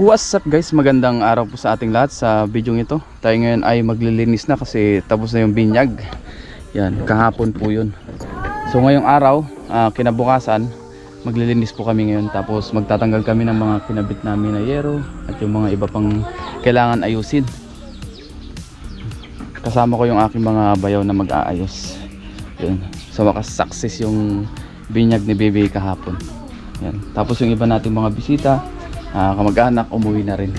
What's up guys? Magandang araw po sa ating lahat sa video ito. Tayo ngayon ay maglilinis na kasi tapos na yung binyag. Yan, kahapon po yun. So ngayong araw, ah, kinabukasan, maglilinis po kami ngayon. Tapos magtatanggal kami ng mga kinabit namin na yero at yung mga iba pang kailangan ayusin. Kasama ko yung aking mga bayaw na mag-aayos. Yun. Sa wakas success yung binyag ni Bebe kahapon. Yan. Tapos yung iba nating mga bisita, ah, kamag-anak, umuwi na rin.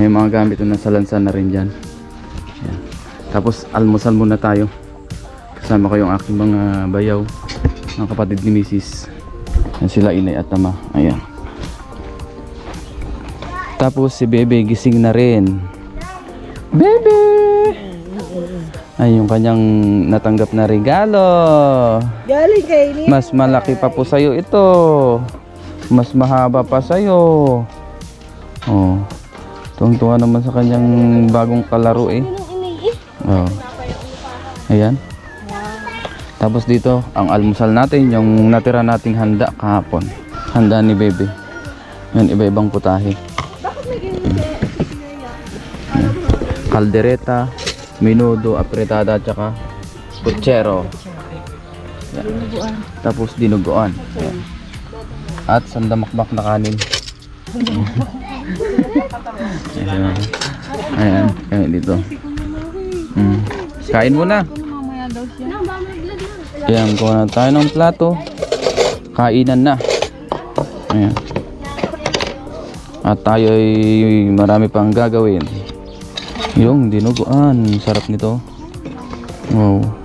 Yung mga gamit na nasa lansa na rin dyan. Yan. Tapos almusal muna tayo. Kasama ko yung aking mga bayaw, mga kapatid ni Mrs. Yan sila inay at ama. Ayan. Tapos si Bebe gising na rin. Bebe! Ay, yung kanyang natanggap na regalo. Galing kay. Mas malaki pa po sa'yo ito. Mas mahaba pa sa'yo. Oh. Tuwang-tuwa naman sa kanyang bagong kalaro eh. Oh. Ayan. Tapos dito, ang almusal natin, yung natira nating handa kahapon. Handa ni Bebe. Yan, iba-ibang putahe. Kaldereta, minudo, apretada, at saka puchero. Yan. Tapos dinuguan. At sandamakbak na kanin. Ayan. Kaya dito. Mm. Kain muna. Ayan, kuha na tayo ng plato. Kainan na. Ayan. At tayo ay marami pang gagawin. Yung dinuguan. Sarap nito. Wow.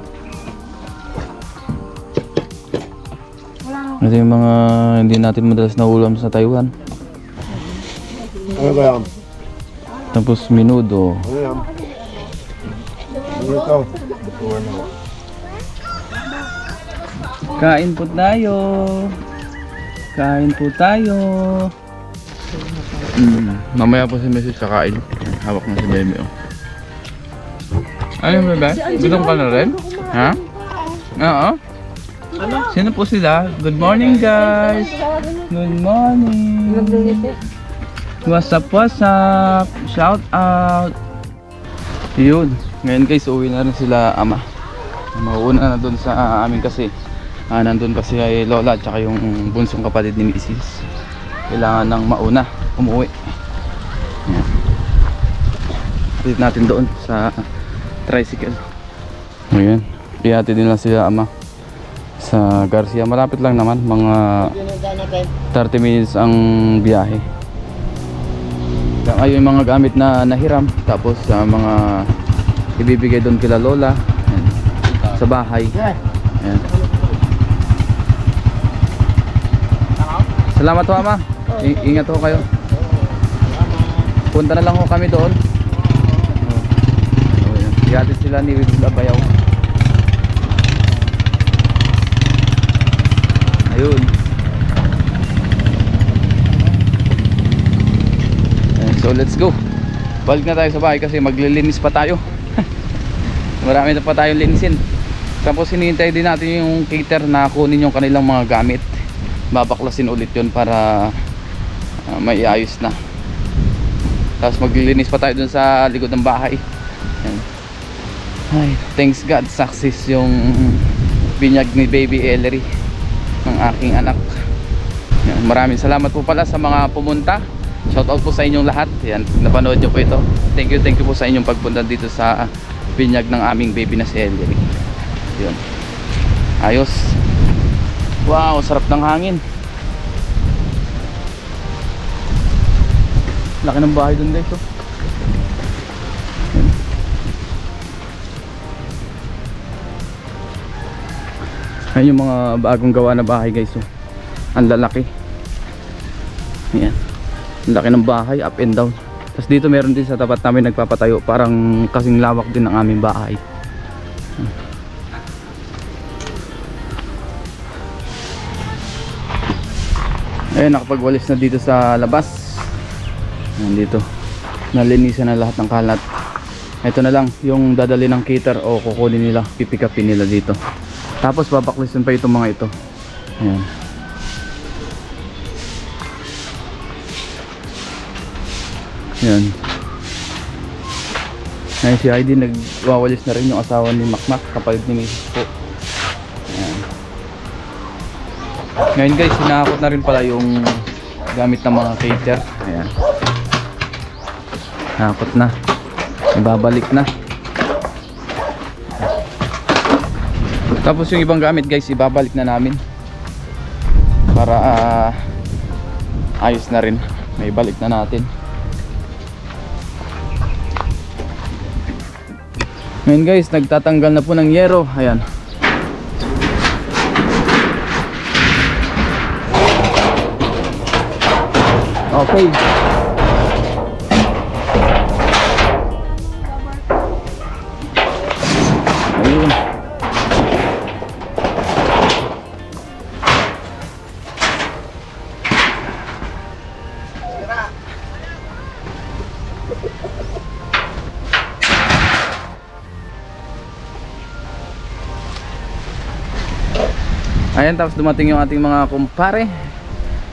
Ito yung mga hindi natin madalas na ulam sa Taiwan. Ano ba yan? Tapos minudo. Ano yan? Ano ito? Kain po tayo. Kain po tayo. Mm, mamaya po si Mrs. kakain. Hawak na si Bebe. Oh. Ayun, Bebe? Gutom ka na rin? Ha? Oo. Sino po sila? Good morning, guys. Good morning. What's up, what's up? Shout out. Yun. Ngayon guys, uwi na rin sila ama. Mauuna na doon sa amin kasi ah, nandun pa si Lola at saka yung bunsong kapatid ni Mrs. Kailangan nang mauna, umuwi. Yan. Hatid natin doon sa tricycle. Ayan. Ihatid lang sila ama sa Garcia. Malapit lang naman, mga 30 minutes ang biyahe. Yan ay yung mga gamit na nahiram tapos sa mga ibibigay doon kila Lola Yan. sa bahay. Yan. Salamat ho ama. I- ingat ho kayo. Punta na lang ho kami doon. Ihatid sila ni Bayaw. So let's go. Balik na tayo sa bahay kasi maglilinis pa tayo. Marami na pa tayong linisin. Tapos hinihintay din natin yung cater na kunin yung kanilang mga gamit. Babaklasin ulit yun para uh, may ayos na. Tapos maglilinis pa tayo dun sa likod ng bahay. Ay, thanks God, success yung binyag ni Baby Ellery ng aking anak. Maraming salamat po pala sa mga pumunta. Shout out po sa inyong lahat. Yan, napanood nyo po ito. Thank you, thank you po sa inyong pagpunta dito sa binyag ng aming baby na si Ellery. Yun. Ayos. Wow, sarap ng hangin. Laki ng bahay dun guys. Oh. Yan. Ayan yung mga bagong gawa na bahay guys. Oh. Ang lalaki. Ayan. Ang laki ng bahay, up and down. Tapos dito meron din sa tapat namin nagpapatayo. Parang kasing lawak din ng aming bahay. Ayan, nakapagwalis na dito sa labas. Ayan dito. Nalinisan na lahat ng kalat. Ito na lang, yung dadali ng cater o kukunin nila, pipikapin nila dito. Tapos babaklisin pa itong mga ito. Ayan. Yan. Ngayon si Heidi nagwawalis na rin yung asawa ni Makmak kapag ni Mrs. po. Yan. Ngayon guys, sinakot na rin pala yung gamit ng mga cater. Ayan. Nakot na. Ibabalik na. Tapos yung ibang gamit guys, ibabalik na namin. Para ah, ayos na rin. May balik na natin. Ngayon guys, nagtatanggal na po ng yero. Ayan. Okay. Ayun. Ayan, tapos dumating yung ating mga kumpare.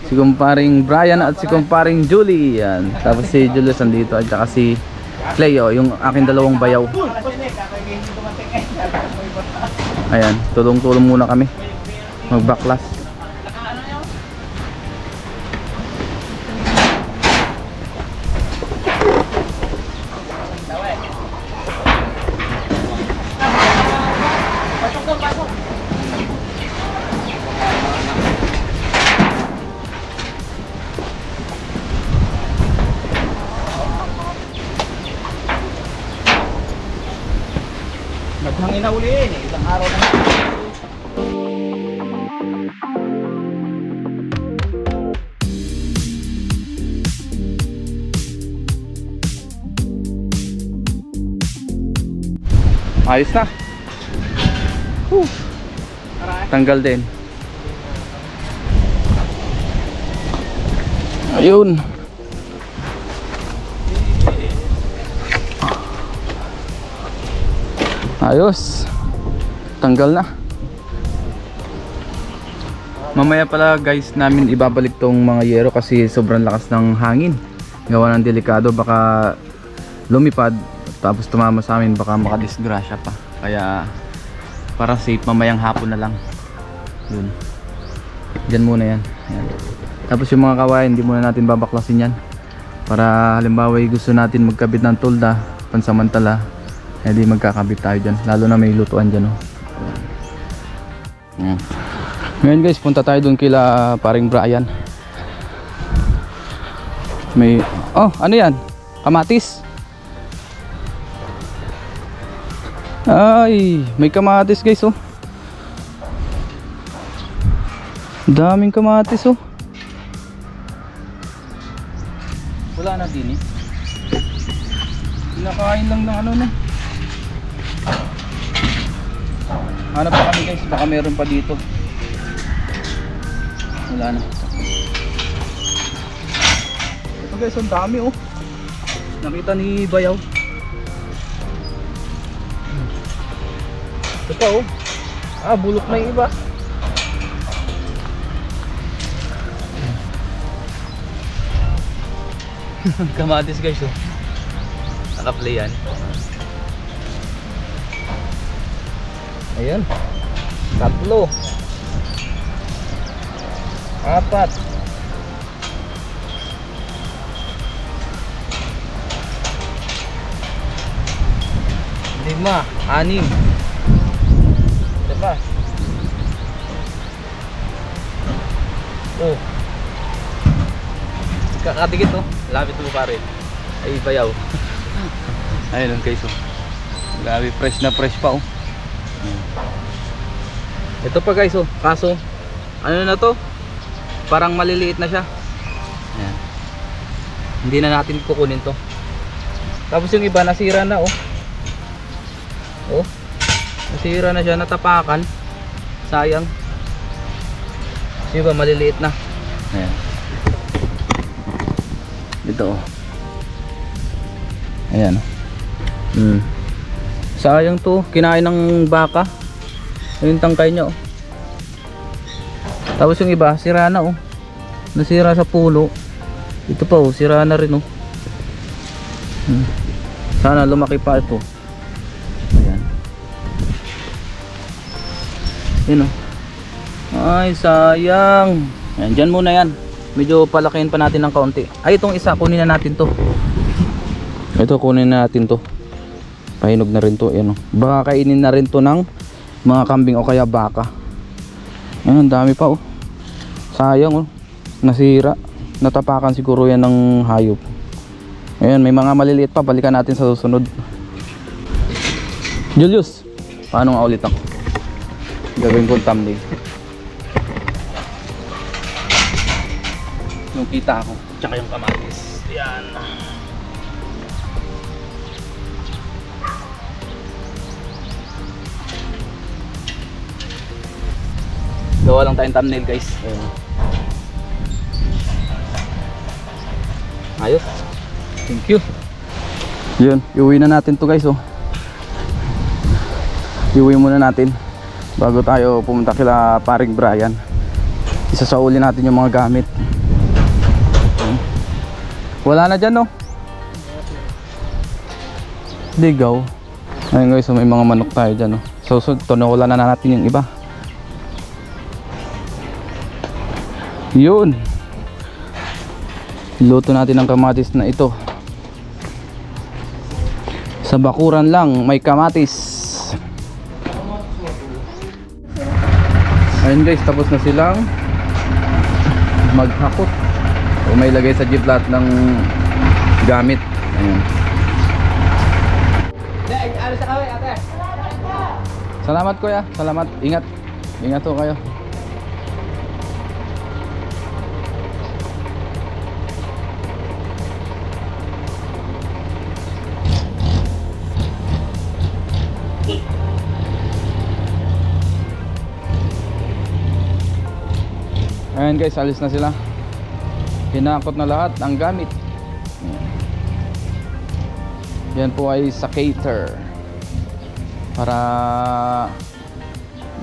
Si kumparing Brian at si kumparing Julie. Yan. Tapos si Julius andito at saka si Cleo, yung aking dalawang bayaw. Ayan, tulong-tulong muna kami. Magbaklas. Naghangin na uli eh. Ilang araw na. Ayos na. Whew. Tanggal din. Ayun. Ayos. Tanggal na. Mamaya pala guys namin ibabalik tong mga yero kasi sobrang lakas ng hangin. Gawa ng delikado baka lumipad tapos tumama sa amin baka makadisgrasya pa. Kaya para safe mamayang hapon na lang. Yun. Diyan muna yan. Ayan. Tapos yung mga kawain hindi muna natin babaklasin yan. Para halimbawa gusto natin magkabit ng tulda pansamantala eh di magkakabit tayo dyan. Lalo na may lutuan dyan. Oh. Ayan. Ngayon guys, punta tayo dun kila paring Brian. May, oh, ano yan? Kamatis. Ay, may kamatis guys oh. Daming kamatis oh. Wala na din eh. Pinakain lang ng ano na. Hanap pa kami guys, baka meron pa dito. Wala na. Ito guys, ang dami oh. Nakita ni Bayaw. Ito pa oh. Ah, bulok na iba. Kamatis guys oh. Naka-play yan. Ayan. Tatlo. Apat. Lima. Anim. Diba? Oh. Kakadikit oh. Lapit mo pare. Ay bayaw. Ayun guys oh. Grabe fresh na fresh pa oh. Ito pa guys oh. Kaso ano na to? Parang maliliit na siya. Ayan. Hindi na natin kukunin to. Tapos yung iba nasira na oh. Oh. Nasira na siya, natapakan. Sayang. Yung iba maliliit na. Ayan. Dito oh. Ayan oh. Hmm. Sayang to, kinain ng baka. Yung tangkay niya oh. Tapos yung iba, sira na oh. Nasira sa pulo. Ito pa oh, sira na rin oh. Hmm. Sana lumaki pa ito. Ayan. Yun o. Ay, sayang. Ayan, dyan muna yan. Medyo palakihin pa natin ng kaunti. Ay, itong isa, kunin na natin to. Ito, kunin na natin to. Pahinog na rin to. Ayan o. Baka kainin na rin to ng mga kambing o kaya baka. Ayan, ang dami pa oh. Sayang oh. Nasira. Natapakan siguro yan ng hayop. Ayan, may mga maliliit pa. Balikan natin sa susunod. Julius, paano nga ulit ako? Gawin ko thumbnail. Yung kita ako, tsaka yung kamatis. Yan. Gawa lang tayong thumbnail guys. Ayan. Ayos. Thank you. Yun, iuwi na natin to guys oh. Iuwi muna natin bago tayo pumunta kila paring Brian. Isasauli natin yung mga gamit. Wala na dyan no? Ligaw. Ayun guys, so may mga manok tayo dyan no. So, so to wala na natin yung iba. Yun. Luto natin ang kamatis na ito. Sa bakuran lang may kamatis. Ayun guys, tapos na silang maghakot. O may lagay sa jeep lahat ng gamit. Ayun. Salamat kuya, salamat. Ingat. Ingat ho kayo. Ayan guys, alis na sila. Hinakot na lahat ang gamit. Yan po ay sa cater. Para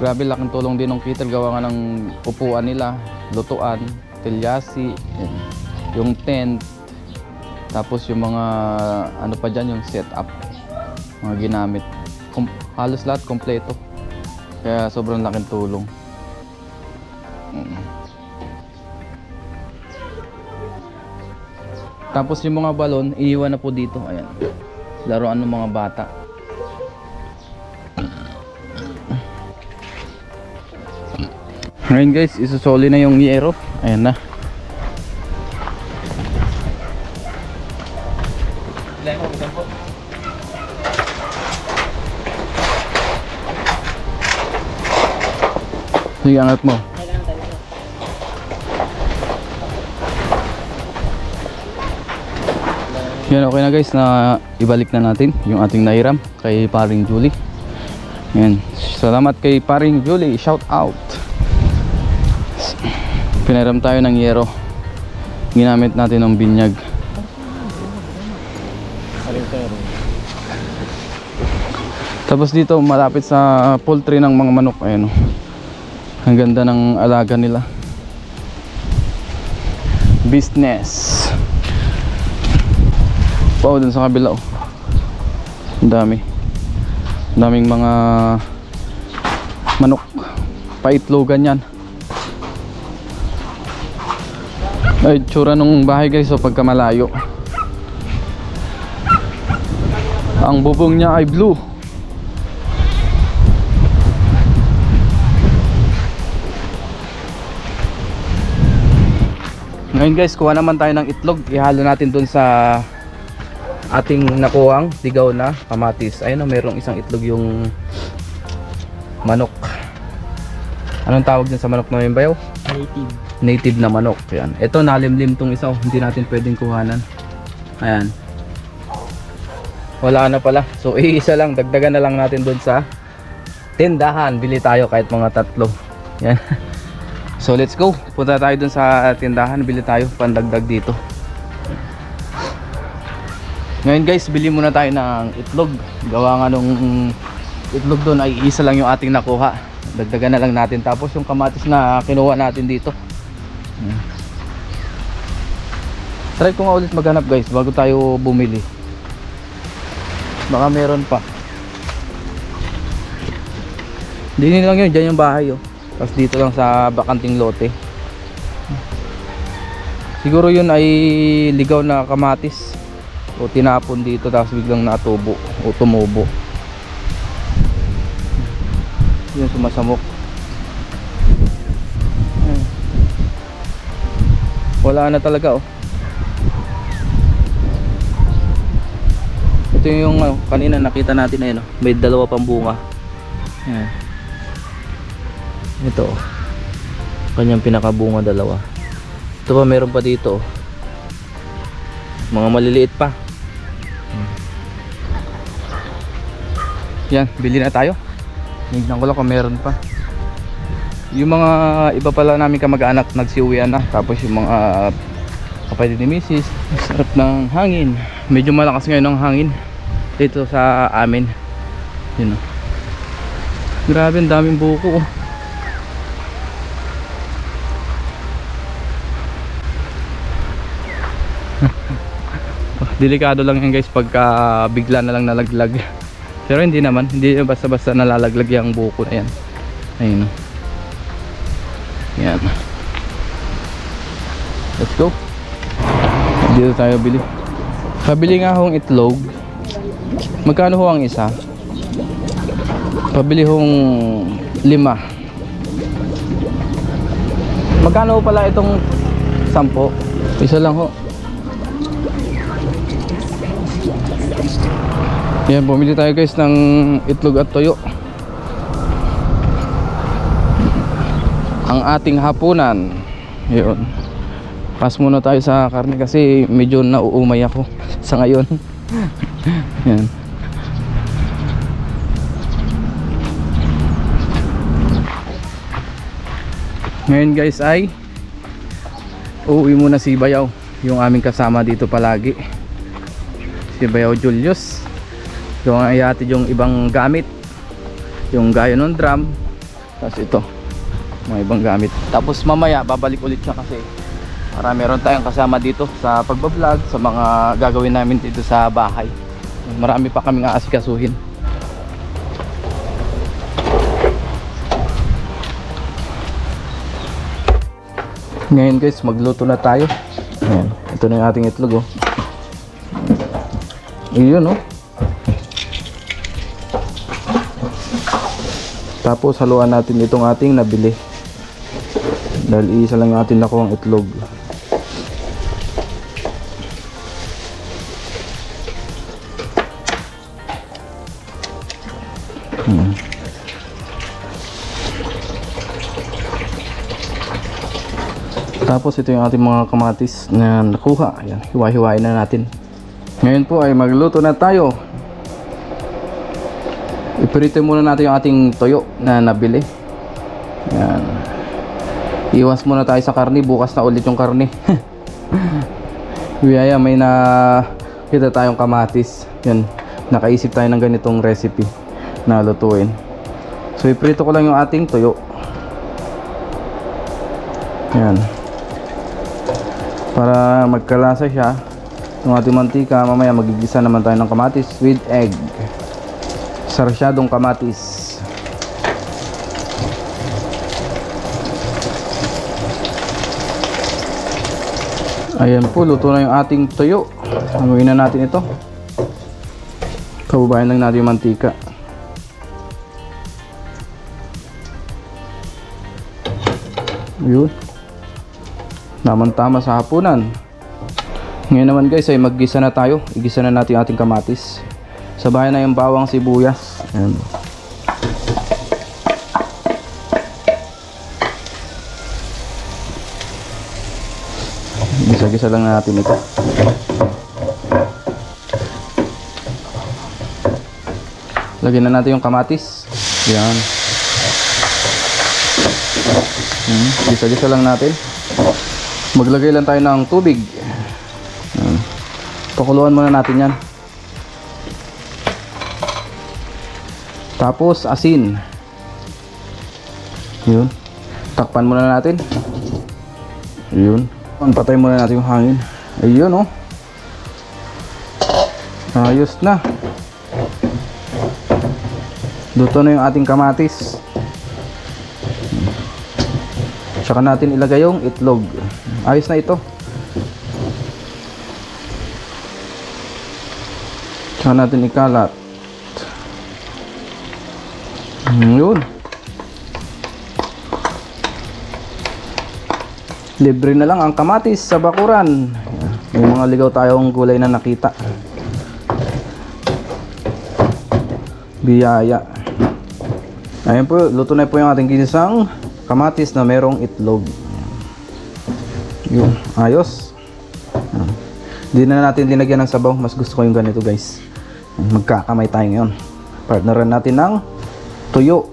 grabe laking tulong din ng cater gawa nga ng upuan nila, lutuan, tilyasi, yung tent, tapos yung mga ano pa dyan yung setup, mga ginamit. Kom- halos lahat kompleto. Kaya sobrang laking tulong. Tapos yung mga balon, iniwan na po dito. Ayan. Laruan ng mga bata. Ngayon guys, isusoli na yung yero. Ayan na. Sige, angat mo. Yan, okay na guys na ibalik na natin yung ating nahiram kay paring Julie. Yan. Salamat kay paring Julie. Shout out. Pinaram tayo ng yero. Ginamit natin ng binyag. Tapos dito malapit sa poultry ng mga manok. Ayan. Ang ganda ng alaga nila. Business. Wow, dun sa kabila oh. Dami. Daming mga manok. Paitlogan yan. Ay, tsura nung bahay guys, so pagka malayo. Ang bubong niya ay blue. Ngayon guys, kuha naman tayo ng itlog. Ihalo natin dun sa ating nakuhang tigaw na kamatis. Ayun o, mayroong isang itlog yung manok. Anong tawag dyan sa manok na yung bayaw? Native. Native na manok. Yan. Ito nalimlim tong isa. oh. Hindi natin pwedeng kuhanan. Ayan. Wala na pala. So iisa lang. Dagdagan na lang natin doon sa tindahan. Bili tayo kahit mga tatlo. Yan. So let's go. Punta tayo doon sa tindahan. Bili tayo pandagdag dito. Ngayon guys, bili muna tayo ng itlog. Gawa nga nung itlog doon ay isa lang yung ating nakuha. Dagdagan na lang natin. Tapos yung kamatis na kinuha natin dito. Ayan. Try ko nga ulit maghanap guys bago tayo bumili. Baka meron pa. Hindi lang yun, dyan yung bahay oh. Tapos dito lang sa bakanting lote. Siguro yun ay ligaw na kamatis. O tinapon dito tapos biglang natubo o tumubo. Yun sumasamok. Ayan. Wala na talaga oh. Ito yung ano, kanina nakita natin ayun oh. May dalawa pang bunga. Ayan. Ito oh. Kanyang pinakabunga dalawa. Ito pa meron pa dito oh. Mga maliliit pa. Yan, bili na tayo. Tingnan ko lang kung meron pa. Yung mga iba pala namin kamag-anak nagsiuwian na. Tapos yung mga kapatid ni Mrs. Sarap ng hangin. Medyo malakas ngayon ang hangin dito sa amin. Yun oh. Grabe, ang daming buko oh. Delikado lang yan guys pagka bigla na lang nalaglag. Pero hindi naman, hindi basta-basta nalalaglag yung buko na yan. Ayun. Yan. Let's go. Dito tayo bili. Pabili nga hong itlog. Magkano ho ang isa? Pabili hong lima. Magkano ho pala itong sampo? Isa lang ho. Yan, bumili tayo guys ng itlog at toyo. Ang ating hapunan. Yun. Pas muna tayo sa karne kasi medyo nauumay ako sa ngayon. Yan. Ngayon guys ay uuwi muna si Bayaw yung aming kasama dito palagi si Bayaw Julius yung ayatid yung ibang gamit. Yung gaya ng drum. Tapos ito mga ibang gamit. Tapos mamaya babalik ulit siya kasi para meron tayong kasama dito sa pagbablog sa mga gagawin namin dito sa bahay. Marami pa kaming aasikasuhin. Ngayon guys magluto na tayo. Ayan, ito na yung ating itlog oh. Iyon oh. Tapos haluan natin itong ating nabili. Dahil isa lang yung ating nakuha itlog. Hmm. Tapos ito yung ating mga kamatis na nakuha. Ayan, hiwa-hiwain na natin. Ngayon po ay magluto na tayo. Iprito muna natin yung ating toyo na nabili. Yan. Iwas muna tayo sa karni. Bukas na ulit yung karni. Biyaya, may na kita tayong kamatis. Yan. Nakaisip tayo ng ganitong recipe na lutuin. So, iprito ko lang yung ating toyo. Yan. Para magkalasa siya. Yung ating mantika, mamaya magigisa naman tayo ng kamatis with egg sarsyadong kamatis. Ayan po luto na yung ating tuyo hanguin na natin ito. Kabubayan lang natin yung mantika. Yun. Naman tama sa hapunan. Ngayon naman guys ay maggisa na tayo. Igisa na natin ating kamatis sa bahay na yung bawang sibuyas. Ayan. Gisa-gisa lang natin ito. Lagyan na natin yung kamatis. Yan. Hmm, Gisa-gisa lang natin. Maglagay lang tayo ng tubig. Pakuluan muna natin yan. Tapos asin. Yun. Takpan muna natin. Yun. Patay muna natin yung hangin. Ayun oh. Ayos na. Luto na yung ating kamatis. Tsaka natin ilagay yung itlog. Ayos na ito. Tsaka natin ikalat. Yun. Libre na lang ang kamatis sa bakuran. May mga ligaw tayong gulay na nakita. Biyaya. Ayan po, luto na po yung ating ginisang kamatis na merong itlog. Yung ayos. Hindi na natin linagyan ng sabaw. Mas gusto ko yung ganito guys. Magkakamay tayo ngayon. Partneran natin ng tuyo.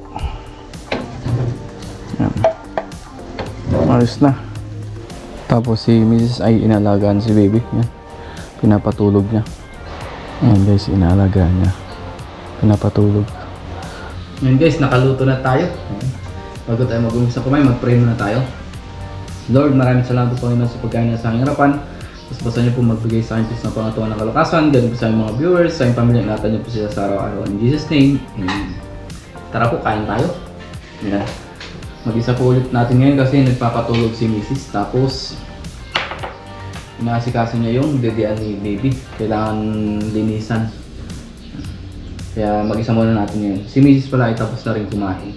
Ayan. Ayos na. Tapos si Mrs. ay inalagaan si baby. Yan. Pinapatulog niya. Ayan guys, inalagaan niya. Pinapatulog. Yan guys, nakaluto na tayo. Ayan. Bago tayo mag-umpisa kumain, mag-pray muna tayo. Lord, maraming salamat po naman sa pagkain na sa aking harapan. Mas basta niyo po magbigay sa akin ng pangatuan ng kalakasan. Ganun po sa aming mga viewers, sa aming pamilya, ingatan niyo po sila sa araw-araw. In Jesus' name, Amen. Tara po, kain tayo. Yan. Mag-isa po ulit natin ngayon kasi nagpapatulog si Mrs. Tapos, inaasikaso niya yung dedian ni baby. Kailangan linisan. Kaya mag-isa muna natin ngayon. Si Mrs. pala ay tapos na rin kumain.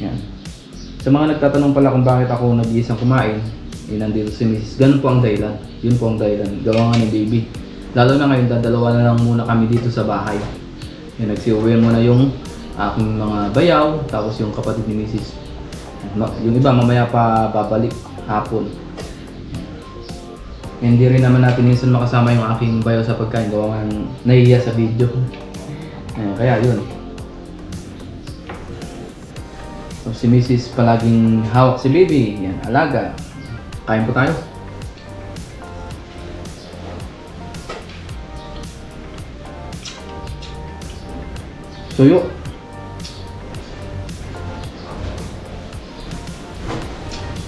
Yan. Sa mga nagtatanong pala kung bakit ako nag-iisang kumain, yun nandito si Mrs. Ganun po ang dahilan. Yun po ang dahilan. Gawa nga ni baby. Lalo na ngayon, dadalawa na lang muna kami dito sa bahay. Yan, nagsiuwi muna yung aking mga bayaw, tapos yung kapatid ni Mrs. No, yung iba mamaya pa babalik hapon. Hindi rin naman natin minsan makasama yung aking bayaw sa pagkain. Gawa nga nahihiya sa video. Ayan, kaya yun. So, si Mrs. palaging hawak si baby. Yan, alaga. Kain po tayo. Suyo.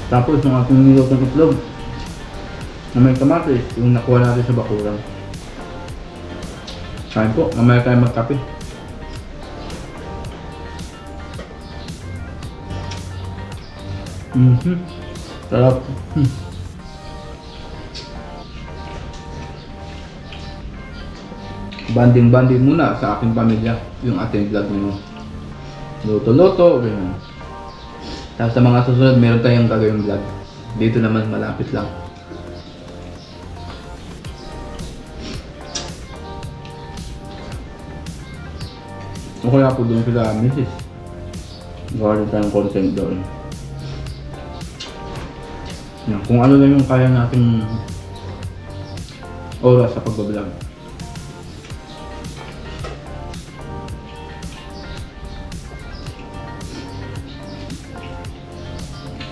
Tapos yung aking nilutong itlog na may kamatis, yung nakuha natin sa bakuran. Kain po, mamaya tayo magkape. Mhm. Sarap. Hmm. Banding-banding muna sa aking pamilya yung ating vlog ngayon. Luto-luto, ganyan. Tapos sa mga susunod, meron tayong gagawing vlog. Dito naman malapit lang. O kaya po doon sila misis. Gawa rin tayong content doon. Yan, kung ano lang yung kaya nating oras sa pagbablog.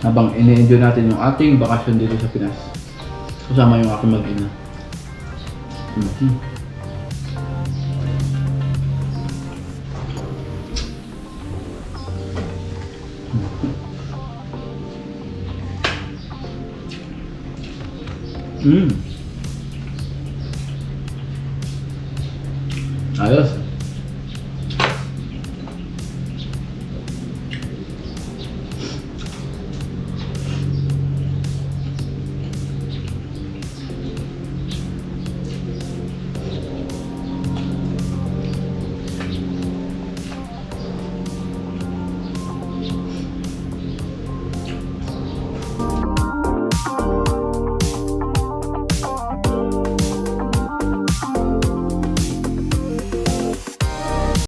Habang ini-enjoy natin yung ating bakasyon dito sa Pinas. Kasama yung aking mag-ina. Mhm. Mm.